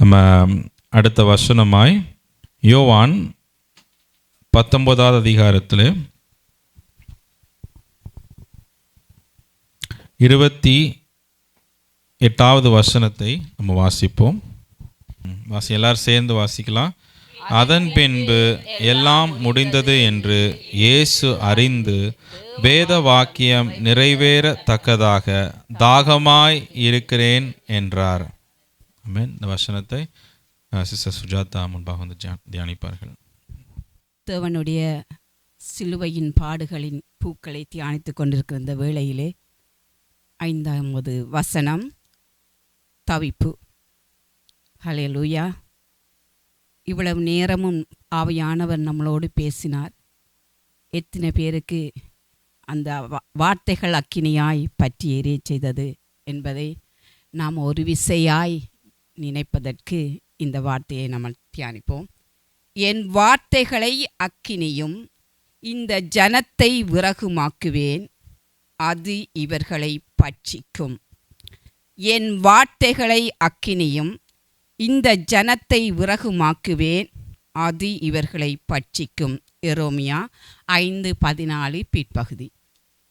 நம்ம அடுத்த வசனமாய் யோவான் பத்தொன்பதாவது அதிகாரத்தில் இருபத்தி எட்டாவது வசனத்தை நம்ம வாசிப்போம். வாசி எல்லாரும் சேர்ந்து வாசிக்கலாம். அதன் பின்பு எல்லாம் முடிந்தது என்று இயேசு அறிந்து வேத வாக்கியம் நிறைவேறத்தக்கதாக தாகமாய் இருக்கிறேன் என்றார். அமேன் இந்த வசனத்தை சிஸ்டர் சுஜாதா முன்பாக வந்து தியானிப்பார்கள். தேவனுடைய சிலுவையின் பாடுகளின் பூக்களை தியானித்துக் கொண்டிருக்கிற இந்த வேளையிலே ஐந்தாவது வசனம் தவிப்பு. ஹalleluya. இவ்வளவு நேரமும் ஆவையானவர் நம்மளோடு பேசினார். எத்தனை பேருக்கு அந்த வார்த்தைகள் அக்கினியாய் பற்றி எரிய செய்தது என்பதை நாம் ஒரு விசையாய் நினைப்பதற்கு இந்த வார்த்தையை நம்ம தியானிப்போம். என் வார்த்தைகளை அக்கினியும் இந்த ஜனத்தை விறகுமாக்குவேன் அது இவர்களை பட்சிக்கும். என் வார்த்தைகளை அக்கினியும் இந்த ஜனத்தை விறகுமாக்குவேன் அது இவர்களை பட்சிக்கும். எரோமியா ஐந்து பதினாலு பிற்பகுதி.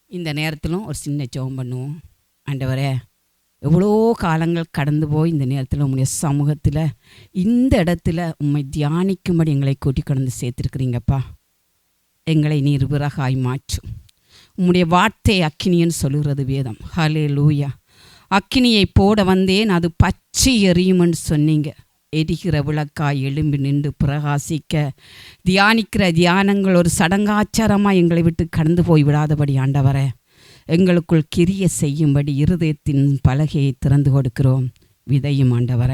இந்த நேரத்திலும் ஒரு சின்ன ஜோம் பண்ணுவோம். ஆண்டவரே எவ்வளோ காலங்கள் கடந்து போய் இந்த நேரத்தில் உங்களுடைய சமூகத்தில் இந்த இடத்துல உம்மை தியானிக்கும்படி எங்களை கூட்டி கொண்டு சேர்த்துருக்குறீங்கப்பா. எங்களை நீர் விறகாய் மாற்றும். உம்முடைய வார்த்தை அக்கினின்னு சொல்லுகிறது வேதம். ஹலே லூயா அக்கினியை போட வந்தேன் அது பச்சை எரியும்னு சொன்னீங்க. எரிகிற விளக்காய் எழும்பி நின்று பிரகாசிக்க தியானிக்கிற தியானங்கள் ஒரு சடங்காச்சாரமாக எங்களை விட்டு கடந்து போய் விடாதபடி ஆண்டவரேன் எங்களுக்குள் கிரிய செய்யும்படி இருதயத்தின் பலகையை திறந்து கொடுக்கிறோம். விதையும் ஆண்டவர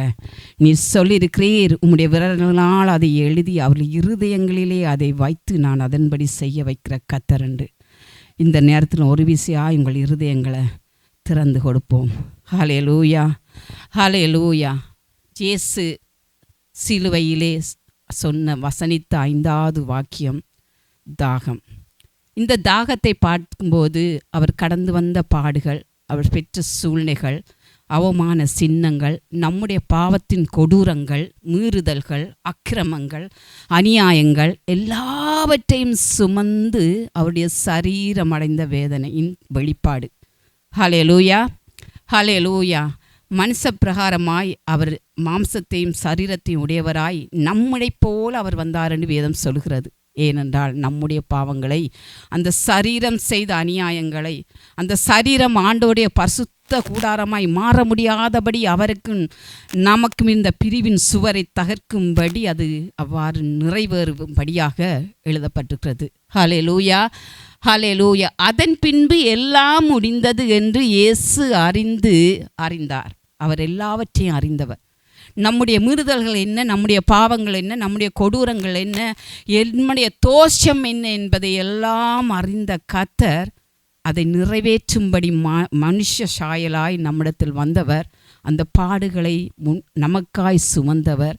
நீ சொல்லியிருக்கிறீர் உம்முடைய விரல்களால் அதை எழுதி அவர்கள் இருதயங்களிலே அதை வைத்து நான் அதன்படி செய்ய வைக்கிற கத்தரண்டு இந்த நேரத்தில் ஒரு விசையாக உங்கள் இருதயங்களை திறந்து கொடுப்போம். ஹாலே லூயா ஹாலே லூயா ஜேசு சிலுவையிலே சொன்ன வசனித்த ஐந்தாவது வாக்கியம் தாகம். இந்த தாகத்தை பார்க்கும்போது அவர் கடந்து வந்த பாடுகள் அவர் பெற்ற சூழ்நிலைகள் அவமான சின்னங்கள் நம்முடைய பாவத்தின் கொடூரங்கள் மீறுதல்கள் அக்கிரமங்கள் அநியாயங்கள் எல்லாவற்றையும் சுமந்து அவருடைய சரீரம் அடைந்த வேதனையின் வெளிப்பாடு. ஹலே லூயா ஹலே லூயா மனுஷ பிரகாரமாய் அவர் மாம்சத்தையும் சரீரத்தையும் உடையவராய் நம்மளை போல் அவர் வந்தார் என்று வேதம் சொல்கிறது ஏனென்றால் நம்முடைய பாவங்களை அந்த சரீரம் செய்த அநியாயங்களை அந்த சரீரம் ஆண்டோடைய பரிசுத்த கூடாரமாய் மாற முடியாதபடி அவருக்கும் நமக்கும் இந்த பிரிவின் சுவரை தகர்க்கும்படி அது அவ்வாறு நிறைவேறும்படியாக எழுதப்பட்டிருக்கிறது. ஹலே லூயா ஹலே லூயா அதன் பின்பு எல்லாம் முடிந்தது என்று இயேசு அறிந்து அறிந்தார். அவர் எல்லாவற்றையும் அறிந்தவர். நம்முடைய மீறுதல்கள் என்ன நம்முடைய பாவங்கள் என்ன நம்முடைய கொடூரங்கள் என்ன என்னுடைய தோஷம் என்ன என்பதை எல்லாம் அறிந்த கத்தர் அதை நிறைவேற்றும்படி மா மனுஷ சாயலாய் நம்மிடத்தில் வந்தவர். அந்த பாடுகளை முன் நமக்காய் சுமந்தவர்.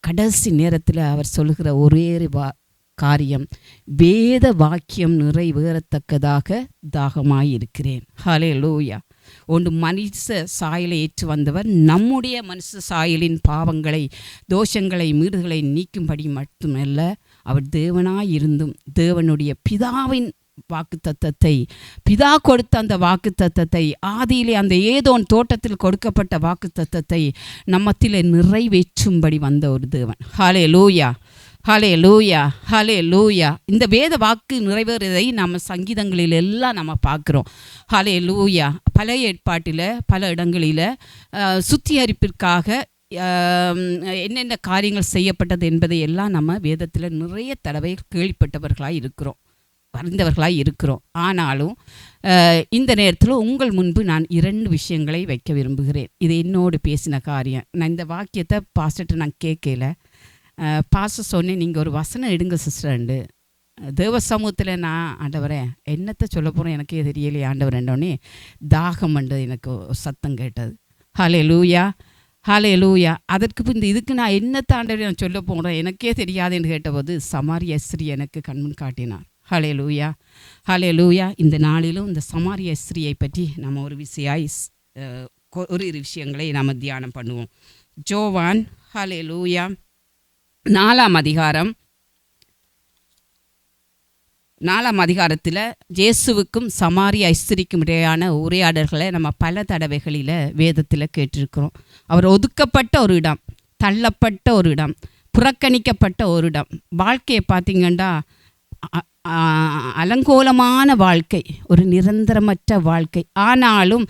கடைசி நேரத்தில் அவர் சொல்லுகிற ஒரே வா காரியம் வேத வாக்கியம் நிறைவேறத்தக்கதாக தாகமாயிருக்கிறேன். ஹலே லூயா ஒன்று மனுஷ சாயலை ஏற்று வந்தவர் நம்முடைய மனுஷ சாயலின் பாவங்களை தோஷங்களை மீறுதலை நீக்கும்படி மட்டுமல்ல அவர் தேவனாய் இருந்தும் தேவனுடைய பிதாவின் வாக்கு தத்தத்தை பிதா கொடுத்த அந்த வாக்கு தத்தத்தை ஆதியிலே அந்த ஏதோன் தோட்டத்தில் கொடுக்கப்பட்ட வாக்கு தத்தத்தை நம்மத்திலே நிறைவேற்றும்படி வந்த ஒரு தேவன். ஹாலே லூயா ஹலே லூயா ஹலே லூயா இந்த வேத வாக்கு நிறைவேறதை நம்ம சங்கீதங்களில் எல்லாம் நம்ம பார்க்குறோம். ஹலே லூயா பழைய ஏற்பாட்டில் பல இடங்களில் சுத்திகரிப்பிற்காக என்னென்ன காரியங்கள் செய்யப்பட்டது என்பதை எல்லாம் நம்ம வேதத்தில் நிறைய தடவை கேள்விப்பட்டவர்களாக இருக்கிறோம். அறிந்தவர்களாக இருக்கிறோம். ஆனாலும் இந்த நேரத்தில் உங்கள் முன்பு நான் இரண்டு விஷயங்களை வைக்க விரும்புகிறேன். இது என்னோடு பேசின காரியம். நான் இந்த வாக்கியத்தை பாஸ்ட்டு நான் கேட்கல. பாச சொன்னேன் நீங்கள் ஒரு வசனம் எடுங்க சிஸ்டர்ண்டு தேவ சமூகத்தில் நான் ஆண்டவரே என்னத்தை சொல்ல போகிறோம் எனக்கே தெரியலையே ஆண்டவர் என்னோடனே தாகம் என்றது எனக்கு சத்தம் கேட்டது. ஹலே லூயா ஹலே லூயா அதற்கு பின் இதுக்கு நான் என்னத்தை ஆண்டவரே நான் சொல்ல போகிறேன் எனக்கே தெரியாதுன்னு கேட்டபோது சமாரிய ஸ்ரீ எனக்கு கண்முன் காட்டினார். ஹலே லூயா ஹலே லூயா இந்த நாளிலும் இந்த சமாரிய ஸ்ரீயை பற்றி நம்ம ஒரு விஷயாய் கொ- ஒரு இரு விஷயங்களை நாம் தியானம் பண்ணுவோம். ஜோவான் ஹலே லூயா நாலாம் அதிகாரம். நாலாம் அதிகாரத்தில் ஜேசுவுக்கும் சமாரிய ஐஸ்திரிக்கும் இடையான உரையாடல்களை நம்ம பல தடவைகளில் வேதத்தில் கேட்டிருக்கிறோம். அவர் ஒதுக்கப்பட்ட ஒரு இடம் தள்ளப்பட்ட ஒரு இடம் புறக்கணிக்கப்பட்ட ஒரு இடம். வாழ்க்கையை பார்த்தீங்கன்னா அலங்கோலமான வாழ்க்கை ஒரு நிரந்தரமற்ற வாழ்க்கை. ஆனாலும்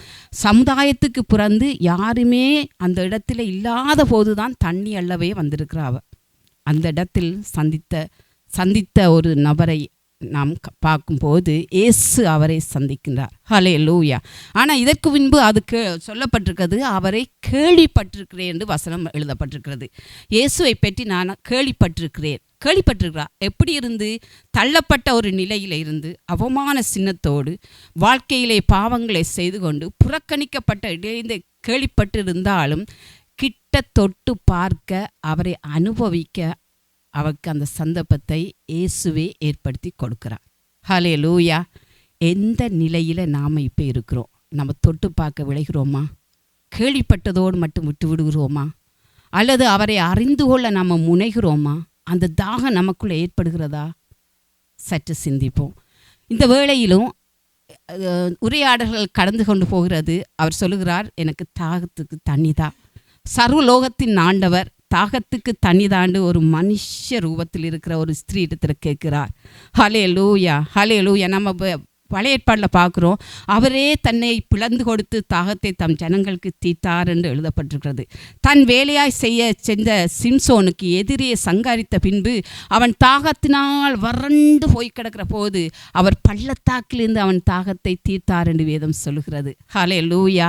சமுதாயத்துக்கு பிறந்து யாருமே அந்த இடத்துல இல்லாத போது தான் தண்ணி அல்லவே வந்திருக்கிறா அந்த இடத்தில் சந்தித்த சந்தித்த ஒரு நபரை நாம் க- பார்க்கும்போது இயேசு அவரை சந்திக்கின்றார். ஹலே லூயா ஆனால் இதற்கு முன்பு அது கே சொல்லப்பட்டிருக்கிறது அவரை கேள்விப்பட்டிருக்கிறேன் என்று வசனம் எழுதப்பட்டிருக்கிறது. இயேசுவை பற்றி நான் கேள்விப்பட்டிருக்கிறேன். கேள்விப்பட்டிருக்கிறார். எப்படி இருந்து? தள்ளப்பட்ட ஒரு நிலையில் இருந்து அவமான சின்னத்தோடு வாழ்க்கையிலே பாவங்களை செய்து கொண்டு புறக்கணிக்கப்பட்ட இடையில கேள்விப்பட்டிருந்தாலும் கிட்ட தொட்டு பார்க்க அவரை அனுபவிக்க அவருக்கு அந்த சந்தர்ப்பத்தை இயேசுவே ஏற்படுத்தி கொடுக்குறார். ஹலே லூயா எந்த நிலையில் நாம் இப்போ இருக்கிறோம்? நம்ம தொட்டு பார்க்க விளைகிறோமா? கேள்விப்பட்டதோடு மட்டும் விட்டு விடுகிறோமா? அல்லது அவரை அறிந்து கொள்ள நாம் முனைகிறோமா? அந்த தாகம் நமக்குள்ளே ஏற்படுகிறதா? சற்று சிந்திப்போம். இந்த வேளையிலும் உரையாடல்கள் கடந்து கொண்டு போகிறது. அவர் சொல்லுகிறார் எனக்கு தாகத்துக்கு தண்ணி தான் சர்வலோகத்தின் ஆண்டவர் தாகத்துக்கு தனி தாண்டு ஒரு மனுஷ ரூபத்தில் இருக்கிற ஒரு ஸ்திரீ இடத்துல கேட்கிறார். ஹலே லூயா ஹலே லூயா நம்ம பழைய ஏற்பாடில் பார்க்குறோம் அவரே தன்னை பிளந்து கொடுத்து தாகத்தை தம் ஜனங்களுக்கு தீர்த்தார் என்று எழுதப்பட்டிருக்கிறது. தன் வேலையாய் செய்ய சென்ற சிம்சோனுக்கு எதிரே சங்காரித்த பின்பு அவன் தாகத்தினால் வறண்டு போய் கிடக்கிற போது அவர் பள்ளத்தாக்கிலிருந்து அவன் தாகத்தை தீர்த்தார் என்று வேதம் சொல்லுகிறது. ஹலே லூயா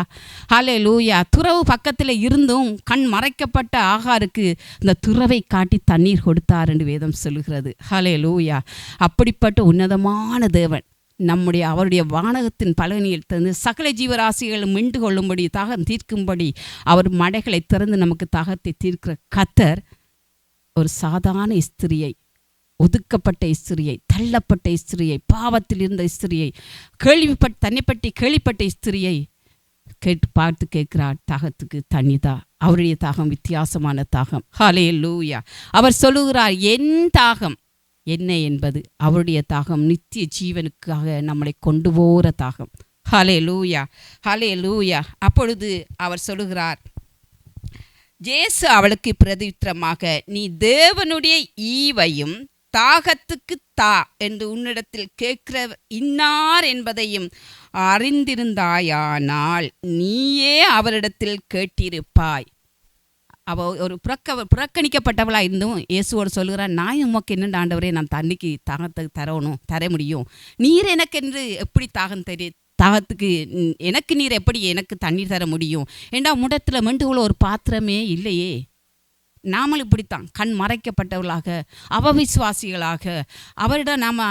ஹலே லூயா துறவு பக்கத்தில் இருந்தும் கண் மறைக்கப்பட்ட ஆகாருக்கு இந்த துறவை காட்டி தண்ணீர் கொடுத்தார் என்று வேதம் சொல்லுகிறது. ஹலே லூயா அப்படிப்பட்ட உன்னதமான தேவன். நம்முடைய அவருடைய வானகத்தின் பலனியில் தந்து சகல ஜீவராசிகளும் மிண்டு கொள்ளும்படி தாகம் தீர்க்கும்படி அவர் மடைகளை திறந்து நமக்கு தாகத்தை தீர்க்கிற கத்தர் ஒரு சாதாரண ஸ்திரியை ஒதுக்கப்பட்ட ஸ்திரியை தள்ளப்பட்ட ஸ்திரியை பாவத்தில் இருந்த ஸ்திரியை கேள்விப்பட் தன்னை பற்றி கேள்விப்பட்ட ஸ்திரியை கேட்டு பார்த்து கேட்கிறார். தாகத்துக்கு தனிதா அவருடைய தாகம் வித்தியாசமான தாகம். ஹாலே லூயா அவர் சொல்லுகிறார் என் தாகம் என்ன என்பது? அவருடைய தாகம் நித்திய ஜீவனுக்காக நம்மளை கொண்டு போகிற தாகம். ஹலே லூயா ஹலே லூயா அப்பொழுது அவர் சொல்லுகிறார் ஜேசு அவளுக்கு பிரதித்திரமாக நீ தேவனுடைய ஈவையும் தாகத்துக்கு தா என்று உன்னிடத்தில் கேட்கிற இன்னார் என்பதையும் அறிந்திருந்தாயானால் நீயே அவரிடத்தில் கேட்டிருப்பாய். அவ ஒரு புறக்க புறக்கணிக்கப்பட்டவளாக இருந்தும் இயேசுவோடு சொல்லுகிறார் நான் உமக்கு என்னென்ன ஆண்டவரே நான் தண்ணிக்கு தாகத்துக்கு தரணும் தர முடியும். நீர் எனக்கு என்று எப்படி தாகம் தெரிய தாகத்துக்கு எனக்கு நீர் எப்படி எனக்கு தண்ணீர் தர முடியும்? ஏண்டா முடத்தில் மெண்டுகுள்ள ஒரு பாத்திரமே இல்லையே? நாமளும் இப்படித்தான் கண் மறைக்கப்பட்டவர்களாக அவவிசுவாசிகளாக அவரிடம் நாம்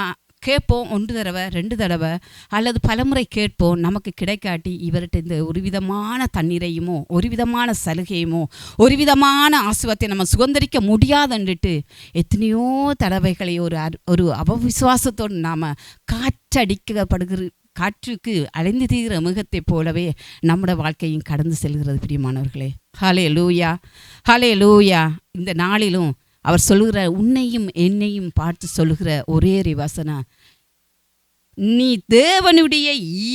கேட்போம் ஒன்று தடவை ரெண்டு தடவை அல்லது பலமுறை கேட்போம் நமக்கு கிடைக்காட்டி இவர்கிட்ட இந்த ஒரு விதமான தண்ணீரையுமோ ஒரு விதமான சலுகையுமோ ஒரு விதமான ஆசுவத்தை நம்ம சுதந்திரிக்க முடியாதுன்னுட்டு எத்தனையோ தடவைகளை ஒரு அர்- ஒரு அவவிசுவாசத்தோடு நாம் காற்றடிக்கப்படுகிற காற்றுக்கு அலைந்து தீர்கிற முகத்தைப் போலவே நம்முடைய வாழ்க்கையும் கடந்து செல்கிறது பிரியமானவர்களே. ஹலே லூயா ஹலே லூயா இந்த நாளிலும் அவர் சொல்லுகிற உன்னையும் என்னையும் பார்த்து சொல்லுகிற ஒரே வசனம் நீ தேவனுடைய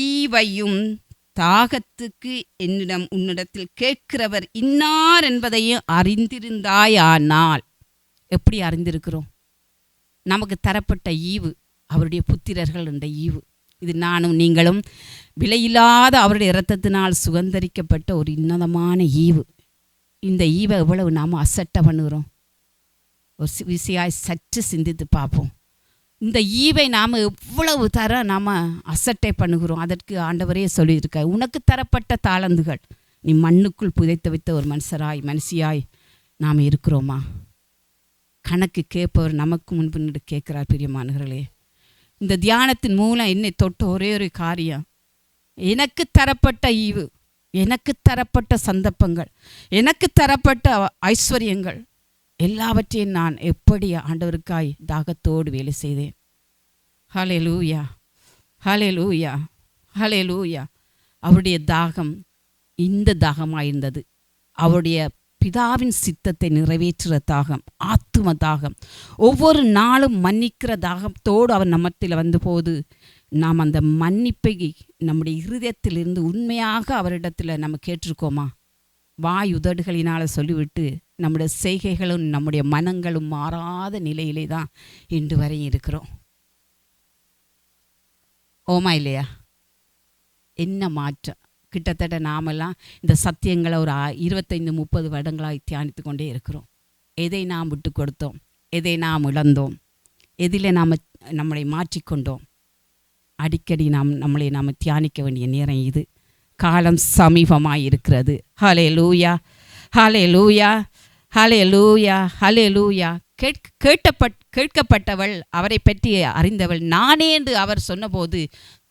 ஈவையும் தாகத்துக்கு என்னிடம் உன்னிடத்தில் கேட்கிறவர் இன்னார் என்பதையும் அறிந்திருந்தாயானால். எப்படி அறிந்திருக்கிறோம்? நமக்கு தரப்பட்ட ஈவு அவருடைய புத்திரர்கள் என்ற ஈவு. இது நானும் நீங்களும் விலையில்லாத அவருடைய இரத்தத்தினால் சுகந்தரிக்கப்பட்ட ஒரு இன்னதமான ஈவு. இந்த ஈவை எவ்வளவு நாம் அசட்டை பண்ணுகிறோம்? ஒரு சி- சற்று சிந்தித்து பார்ப்போம். இந்த ஈவை நாம் எவ்வளவு தர நாம் அசட்டை பண்ணுகிறோம் அதற்கு ஆண்டவரே சொல்லியிருக்க உனக்கு தரப்பட்ட தாளந்துகள் நீ மண்ணுக்குள் புதைத்து வைத்த ஒரு மனுஷராய் மனுஷியாய் நாம் இருக்கிறோமா? கணக்கு கேட்பவர் நமக்கு முன்பு நின்று கேட்கிறார் பிரியமானவர்களே. இந்த தியானத்தின் மூலம் என்னை தொட்ட ஒரே ஒரு காரியம் எனக்கு தரப்பட்ட ஈவு எனக்கு தரப்பட்ட சந்தர்ப்பங்கள் எனக்கு தரப்பட்ட ஐஸ்வர்யங்கள் எல்லாவற்றையும் நான் எப்படி ஆண்டவருக்காய் தாகத்தோடு வேலை செய்தேன்? ஹலே லூயா ஹலே லூயா ஹலே லூயா அவருடைய தாகம் இந்த தாகமாயிருந்தது. அவருடைய பிதாவின் சித்தத்தை நிறைவேற்றுகிற தாகம் ஆத்தும தாகம். ஒவ்வொரு நாளும் மன்னிக்கிற தாகத்தோடு அவர் நம்மத்தில் வந்தபோது நாம் அந்த மன்னிப்பை நம்முடைய இருதயத்திலிருந்து உண்மையாக அவரிடத்தில் நம்ம கேட்டிருக்கோமா? வாய் உதடுகளினால் சொல்லிவிட்டு நம்முடைய செய்கைகளும் நம்முடைய மனங்களும் மாறாத நிலையிலே தான் இன்று வரை இருக்கிறோம். ஓமா இல்லையா? என்ன மாற்றம்? கிட்டத்தட்ட நாமெல்லாம் இந்த சத்தியங்களை ஒரு இருபத்தைந்து முப்பது வருடங்களாக தியானித்து கொண்டே இருக்கிறோம். எதை நாம் விட்டு கொடுத்தோம்? எதை நாம் இழந்தோம்? எதில் நாம் நம்மளை மாற்றிக்கொண்டோம் அடிக்கடி நாம் நம்மளை நாம் தியானிக்க வேண்டிய நேரம் இது. காலம் சமீபமாக இருக்கிறது ஹலே லூயா ஹலே லூயா ஹலே லூயா ஹலே லூயா கேட்க கேட்டப்பட் கேட்கப்பட்டவள் அவரை பற்றி அறிந்தவள். நானே என்று அவர் சொன்னபோது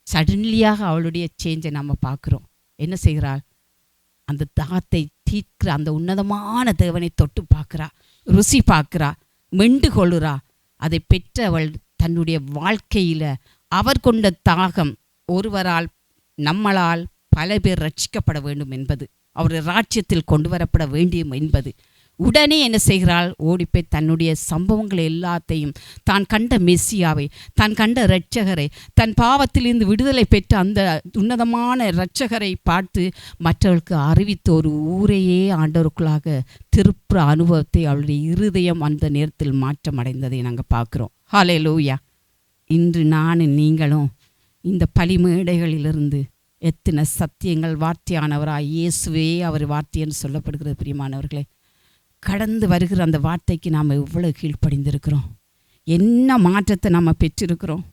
சடன்லியாக அவளுடைய சேஞ்சை நம்ம பார்க்குறோம். என்ன செய்கிறாள்? அந்த தாகத்தை தீர்க்கிற அந்த உன்னதமான தேவனை தொட்டு பார்க்குறா. ருசி பார்க்குறா. மெண்டு கொள்ளுறா. அதை பெற்றவள் தன்னுடைய வாழ்க்கையில் அவர் கொண்ட தாகம் ஒருவரால் நம்மளால் பல பேர் ரட்சிக்கப்பட வேண்டும் என்பது அவருடைய ராஜ்யத்தில் கொண்டு வரப்பட வேண்டியும் என்பது. உடனே என்ன செய்கிறாள்? ஓடிப்போய் தன்னுடைய சம்பவங்கள் எல்லாத்தையும் தான் கண்ட மெஸ்ஸியாவை தான் கண்ட இரட்சகரை தன் பாவத்திலிருந்து விடுதலை பெற்ற அந்த உன்னதமான இரட்சகரை பார்த்து மற்றவர்களுக்கு அறிவித்த ஒரு ஊரையே ஆண்டவருக்குள்ளாக திருப்புற அனுபவத்தை அவளுடைய இருதயம் அந்த நேரத்தில் மாற்றம் அடைந்ததை நாங்கள் பார்க்குறோம். ஹாலே லூயா இன்று நானும் நீங்களும் இந்த பலிமேடைகளிலிருந்து எத்தனை சத்தியங்கள் வார்த்தையானவராய் இயேசுவே அவர் வார்த்தைன்னு சொல்லப்படுகிறது பிரியமானவர்களே. கடந்து வருகிற அந்த வார்த்தைக்கு நாம் எவ்வளோ கீழ்ப்படிந்திருக்கிறோம். என்ன மாற்றத்தை நாம் பெற்றிருக்கிறோம்.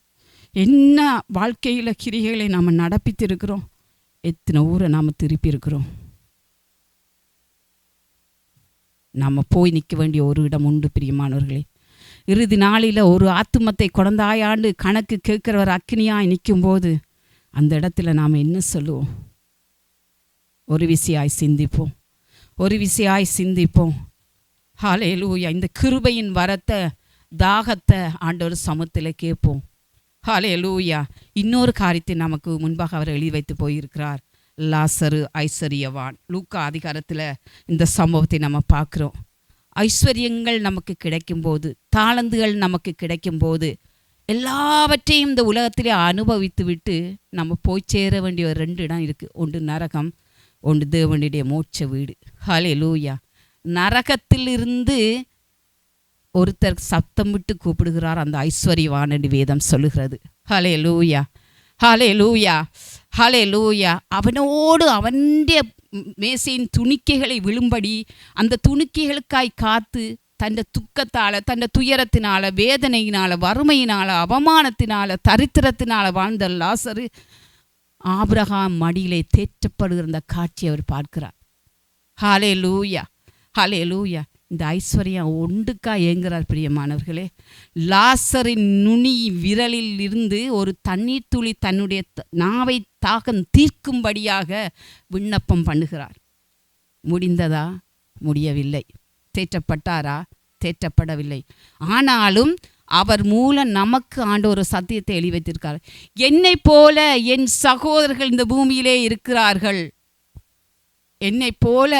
என்ன வாழ்க்கையில் கிரிகைகளை நாம் நடப்பித்திருக்கிறோம். எத்தனை ஊரை நாம் திருப்பி இருக்கிறோம் நாம் போய் நிற்க வேண்டிய ஒரு இடம் உண்டு பிரியமானவர்களே. இறுதி நாளில் ஒரு ஆத்துமத்தை குழந்தாயாண்டு கணக்கு கேட்கிறவர் அக்கினியாய் நிற்கும்போது அந்த இடத்துல நாம் என்ன சொல்லுவோம்? ஒரு விசையாய் சிந்திப்போம். ஒரு விசையாய் சிந்திப்போம். ஹாலேலூயா இந்த கிருபையின் வரத்தை தாகத்தை ஆண்டவர் சமத்தில் கேட்போம். ஹாலேலூயா இன்னொரு காரியத்தை நமக்கு முன்பாக அவர் எழுதி வைத்து போயிருக்கிறார். லாசரு ஐஸ்வர்யவான். லூக்கா அதிகாரத்தில் இந்த சம்பவத்தை நம்ம பார்க்குறோம். ஐஸ்வர்யங்கள் நமக்கு கிடைக்கும்போது தாளந்துகள் நமக்கு கிடைக்கும்போது எல்லாவற்றையும் இந்த உலகத்திலே அனுபவித்து விட்டு நம்ம போய் சேர வேண்டிய ஒரு ரெண்டு இடம் இருக்குது ஒன்று நரகம் ஒன்று தேவனுடைய மோட்ச வீடு. ஹலே லூயா நரகத்திலிருந்து ஒருத்தர் சத்தம் விட்டு கூப்பிடுகிறார். அந்த ஐஸ்வர்யவான் என்று வேதம் சொல்லுகிறது. ஹலே லூயா ஹலே லூயா ஹலே லூயா அவனோடு அவனுடைய மேசையின் துணிக்கைகளை விழும்படி அந்த துணிக்கைகளுக்காய் காத்து தன் துக்கத்தால் தன் துயரத்தினால் வேதனையினால் வறுமையினால் அவமானத்தினால் தரித்திரத்தினால் வாழ்ந்த லாசரு ஆபிரகாம் மடியிலே தேற்றப்படுகிற அந்த அவர் பார்க்கிறார். ஹாலே லூயா ஹாலே லூயா இந்த ஐஸ்வர்யம் ஒன்றுக்கா ஏங்குறார் பிரியமானவர்களே. லாசரின் நுனி விரலில் இருந்து ஒரு தண்ணீர் துளி தன்னுடைய த- நாவை தாகம் தீர்க்கும்படியாக விண்ணப்பம் பண்ணுகிறார். முடிந்ததா? முடியவில்லை. தேற்றப்பட்டாரா? தேற்றப்படவில்லை. ஆனாலும் அவர் மூலம் நமக்கு ஆண்டு ஒரு சத்தியத்தை எழுதி வைத்திருக்கார் என்னை போல என் சகோதரர்கள் இந்த பூமியிலே இருக்கிறார்கள். என்னை போல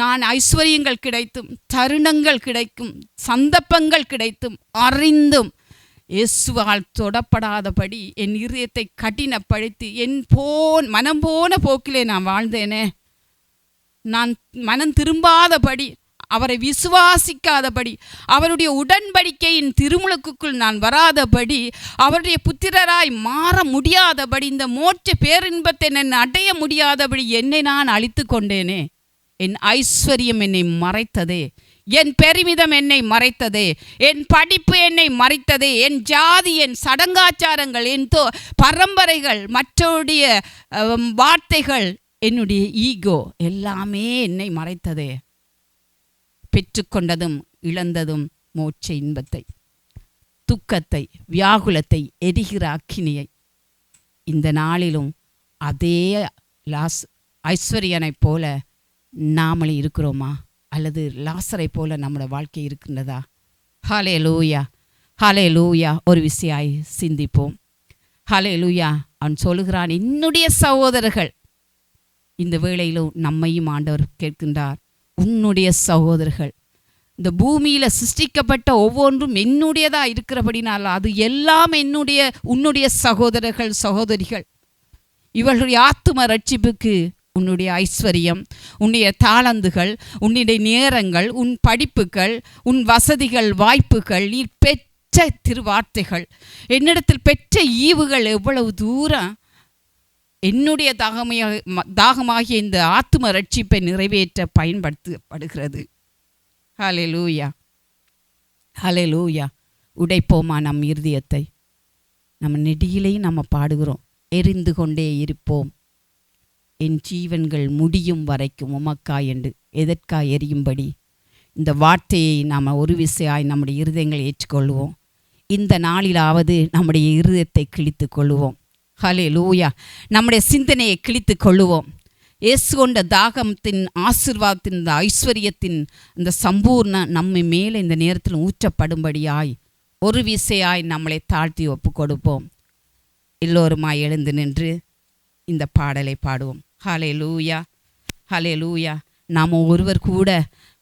நான் ஐஸ்வர்யங்கள் கிடைத்தும் தருணங்கள் கிடைக்கும் சந்தர்ப்பங்கள் கிடைத்தும் அறிந்தும் இயேசுவால் தொடப்படாதபடி என் இருதயத்தை கடினப்படுத்தி என் போன் மனம் போன போக்கிலே நான் வாழ்ந்தேனே. நான் மனம் திரும்பாதபடி அவரை விசுவாசிக்காதபடி அவருடைய உடன்படிக்கையின் திருமுழுக்குக்குள் நான் வராதபடி அவருடைய புத்திரராய் மாற முடியாதபடி இந்த மோட்ச பேரின்பத்தை நான் அடைய முடியாதபடி என்னை நான் அழித்து கொண்டேனே என் ஐஸ்வர்யம் என்னை மறைத்ததே. என் பெருமிதம் என்னை மறைத்ததே. என் படிப்பு என்னை மறைத்ததே. என் ஜாதி என் சடங்காச்சாரங்கள் என் தோ பரம்பரைகள் மற்றவருடைய வார்த்தைகள் என்னுடைய ஈகோ எல்லாமே என்னை மறைத்ததே. பெற்றுக்கொண்டதும் இழந்ததும் மோட்ச இன்பத்தை துக்கத்தை வியாகுலத்தை எரிகிற அக்கினியை. இந்த நாளிலும் அதே லாஸ் ஐஸ்வர்யனைப் போல நாமளே இருக்கிறோமா? அல்லது லாசரை போல நம்மளோட வாழ்க்கை இருக்கின்றதா? ஹாலே லூயா ஹாலே லூயா ஒரு விசையாய் சிந்திப்போம். ஹாலே லூயா அவன் சொல்லுகிறான் என்னுடைய சகோதரர்கள் இந்த வேளையிலும் நம்மையும் ஆண்டவர் கேட்கின்றார். உன்னுடைய சகோதரர்கள். இந்த பூமியில் சிருஷ்டிக்கப்பட்ட ஒவ்வொன்றும் என்னுடையதாக இருக்கிறபடினால் அது எல்லாம் என்னுடைய உன்னுடைய சகோதரர்கள் சகோதரிகள். இவர்களுடைய ஆத்தும ரட்சிப்புக்கு உன்னுடைய ஐஸ்வர்யம் உன்னுடைய தாளந்துகள் உன்னுடைய நேரங்கள் உன் படிப்புகள் உன் வசதிகள் வாய்ப்புகள் நீ பெற்ற திருவார்த்தைகள். என்னிடத்தில் பெற்ற ஈவுகள் எவ்வளவு தூரம் என்னுடைய தாகமையாக ம- தாகமாகிய இந்த ஆத்தும ரட்சிப்பை நிறைவேற்ற பயன்படுத்தப்படுகிறது. ஹலே லூயா ஹலே லூயா உடைப்போமா நம் இருதயத்தை? நம்ம நெடியிலையும் நம்ம பாடுகிறோம். எரிந்து கொண்டே இருப்போம். என் ஜீவன்கள் முடியும் வரைக்கும் உமக்கா என்று எதற்கா எரியும்படி? இந்த வார்த்தையை நாம் ஒரு விசையாய் நம்முடைய இருதயங்களை ஏற்றுக்கொள்வோம். இந்த நாளிலாவது நம்முடைய இருதயத்தை கிழித்து கொள்வோம். ஹலே லூயா நம்முடைய சிந்தனையை கிழித்து கொள்ளுவோம். இயேசு கொண்ட தாகத்தின் ஆசிர்வாதத்தின் இந்த ஐஸ்வர்யத்தின் இந்த சம்பூர்ண நம்மை மேலே இந்த நேரத்தில் ஊற்றப்படும்படியாய் ஒரு விசையாய் நம்மளை தாழ்த்தி ஒப்பு கொடுப்போம். எல்லோருமாய் எழுந்து நின்று இந்த பாடலை பாடுவோம். ஹலே லூயா ஹலே லூயா நாம் ஒருவர் கூட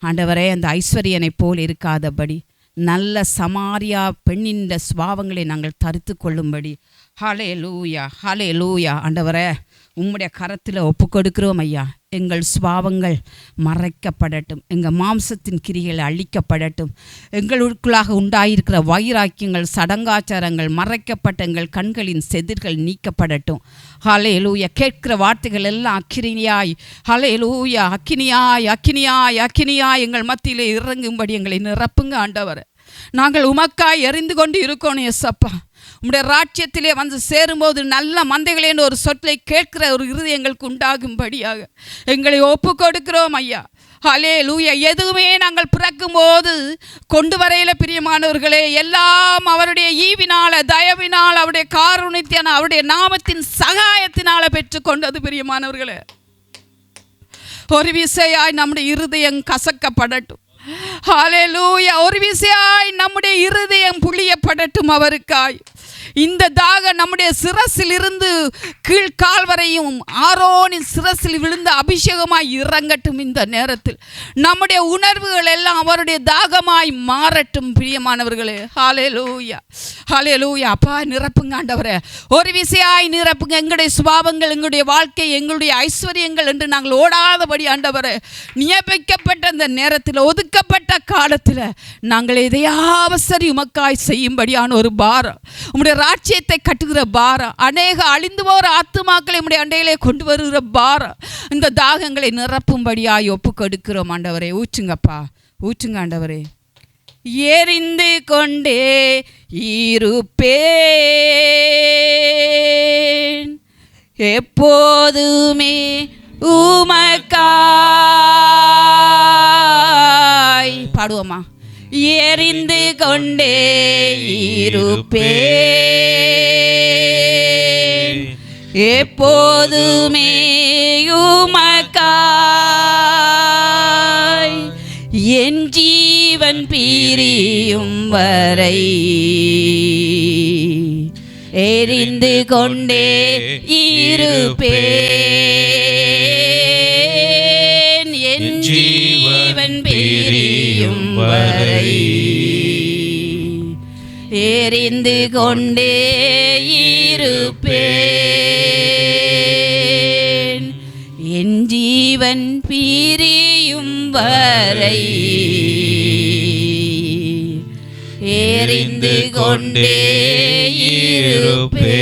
ஆண்டவரே அந்த ஐஸ்வர்யனை போல் இருக்காதபடி நல்ல சமாரியா பெண்ணின் சுபாவங்களை நாங்கள் தரித்து கொள்ளும்படி ஹலே லூயா ஹலே லூயா ஆண்டவரே உம்முடைய கரத்தில் ஒப்பு கொடுக்கிறோம் ஐயா. எங்கள் சுவாவங்கள் மறைக்கப்படட்டும். எங்கள் மாம்சத்தின் கிரிகள் அழிக்கப்படட்டும். எங்களுக்குள்ளாக உண்டாயிருக்கிற வைராக்கியங்கள் சடங்காச்சாரங்கள் மறைக்கப்பட்ட எங்கள் கண்களின் செதிர்கள் நீக்கப்படட்டும். ஹலே லூயா கேட்கிற வார்த்தைகள் எல்லாம் அக்கினியாய். ஹலே லூயா அக்கினியாய் அக்கினியாய் அக்கினியாய் எங்கள் மத்தியிலே இறங்கும்படி எங்களை நிரப்புங்க ஆண்டவர். நாங்கள் உமக்காய் எறிந்து கொண்டு இருக்கணும் எஸ்அப்பா உம்முடைய ராஜ்யத்திலே வந்து சேரும்போது நல்ல மந்தைகளேன்னு ஒரு சொற்களை கேட்கிற ஒரு இறுதி எங்களுக்கு உண்டாகும்படியாக எங்களை ஒப்பு கொடுக்கிறோம் ஐயா. ஹலே லூயா எதுவுமே நாங்கள் பிறக்கும்போது கொண்டு வரையில பிரியமானவர்களே எல்லாம் அவருடைய ஈவினால தயவினால் அவருடைய காரணத்தியான அவருடைய நாமத்தின் சகாயத்தினால பெற்றுக்கொண்டது பிரியமானவர்களே. ஒரு விசையாய் நம்முடைய இருதயம் கசக்கப்படட்டும். ஹalleluya ஒரு விசையாய் நம்முடைய இருதயம் புளியப்படட்டும் அவருக்காய். இந்த தாக நம்முடைய சிரசில் இருந்து கீழ்கால் வரையும் ஆரோனின் சிரசில் விழுந்த அபிஷேகமாய் இறங்கட்டும் இந்த நேரத்தில். நம்முடைய உணர்வுகள் எல்லாம் அவருடைய தாகமாய் மாறட்டும் பிரியமானவர்களே. ஹாலே லூயா ஹாலே லூயா அப்பா நிரப்புங்க ஆண்டவரே. ஒரு விசையாய் நிரப்புங்க. எங்களுடைய சுபாவங்கள் எங்களுடைய வாழ்க்கை எங்களுடைய ஐஸ்வர்யங்கள் என்று நாங்கள் ஓடாதபடி ஆண்டவரே நியமிக்கப்பட்ட அந்த நேரத்தில் ஒதுக்கப்பட்ட காலத்தில் நாங்கள் எதையாவது சரி உமக்காய் செய்யும்படியான ஒரு பாரம் உம்முடைய ராஜ்யத்தை கட்டுகிற பாரம் அநேக அழிந்து போகிற ஆத்துமாக்களை உம்முடைய அண்டையிலே கொண்டு வருகிற பாரம் இந்த தாகங்களை நிரப்பும்படியாய் ஒப்பு கொடுக்கிறோம் ஆண்டவரே. ஊற்றுங்கப்பா. ஊற்றுங்க ஆண்டவரே. எரிந்து கொண்டே இருப்பேன். எப்போதுமே உமக்காய். பாடுவோமா எரிந்து கொண்டே இருப்பேன். எப்போதுமே உமக்காய் என் ஜீவன் பிரியும் வரை எரிந்து கொண்டே இருப்பேன். எரிந்து கொண்டே இருப்பேன். என் ஜீவன் பிரியும் வரை எரிந்து கொண்டே இருப்பேன்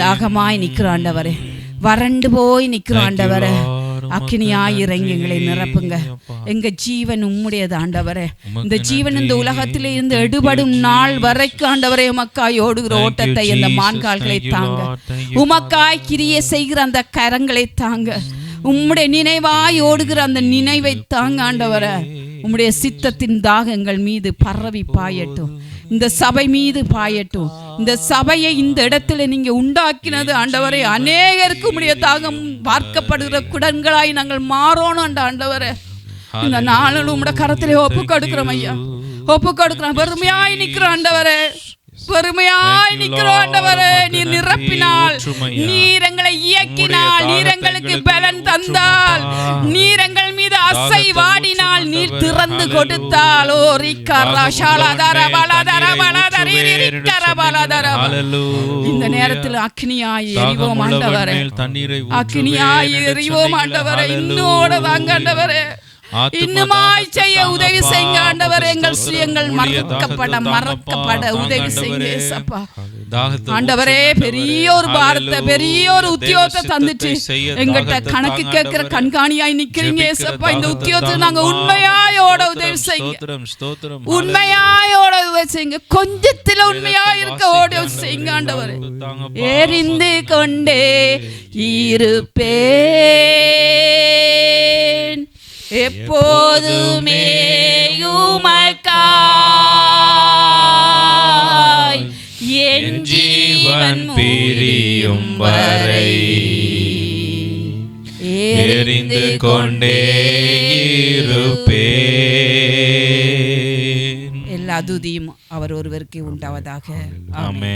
தாகமாய் நிற்கிறோம் ஆண்டவரே வறண்டு போய் நிற்கிறோம் ஆண்டவரே. அக்கினியாய் இறங்கி எங்களை நிரப்புங்க. எங்க ஜீவன் உம்முடையது ஆண்டவரே. இந்த ஜீவன் இந்த உலகத்திலே இருந்து எடுபடும் நாள் வரைக்கும் ஆண்டவரே உமக்காய் ஓடுகிற ஓட்டத்தை அந்த மான்கால்களை தாங்க. உமக்காய் கிரியை செய்கிற அந்த கரங்களை தாங்க. உம்முடைய நினைவாய் ஓடுகிற அந்த நினைவை தாங்க ஆண்டவரே. உம்முடைய சித்தத்தின் தாகங்கள் மீது பரவி பாயட்டும். இந்த சபை மீது பாயட்டும். இந்த சபையை இந்த இடத்துல நீங்க உண்டாக்கினது ஆண்டவரே அநேகருக்கு உம்முடைய தாகம் பார்க்கப்படுகிற குடன்களாய் நாங்கள் மாறணும் அந்த ஆண்டவரே. இந்த நாளில் உம்முடைய கரத்திலே ஒப்பு கொடுக்கிறோம் ஐயா. ஒப்பு கொடுக்கிறோம். பெருமையாய் நிற்கிறோம் ஆண்டவரே. பெருமையாய் நிற்கிறோம். ஆண்டவரே. நீர் நிரப்பினால் ஊற்றுமையா. நீர் எங்களை இயக்கினால் உம்முடைய நீர் தாகத்தை எங்களுக்கு எங்களுக்கு பலன் தந்தால் அப்பா. நீர் எங்கள் மீது அசை வாடினால் நீர். திறந்து. கொடுத்தால். இந்த நேரத்தில் அக்னியாய் எரிவோம் ஆண்டவரே அக்னியாய் எரிவோம். ஆண்டவரே. இன்னோட ஆண்டவரே ஆத்தும இன்னுமாய் செய்ய உதவி. செய்யுங்க ஆண்டவரே எங்கள். சுயங்கள் மறக்கப்பட மறக்கப்பட. உதவி செய்யுங்க ஆண்டவரே. ஏசப்பா பெரிய ஒரு. பாரத்தை பெரிய ஒரு. உத்தியோகத்தை தந்துட்டு செய்ய எங்கிட்ட கணக்கு கேட்கிற. கண்காணியாய் நிக்கிறீங்க ஏசப்பா இந்த உத்தியோகத்தை நாங்க. உண்மையாயோட உதவி செய்யுங்க ஸ்தோத்திரம். உண்மையாயோட உதவி செய்யுங்க கொஞ்சத்துல உண்மையா இருக்க ஓடி செய்யுங்க ஆண்டவரே. எரிந்து கொண்டே இருப்பேன் எப்போதுமே உமக்காய். என் ஜீவன் பிரியும் வரை எரிந்து கொண்டே இருப்பேன். எல்லா துதியும் அவர் ஒருவருக்கு உண்டாவதாக. ஆமென்.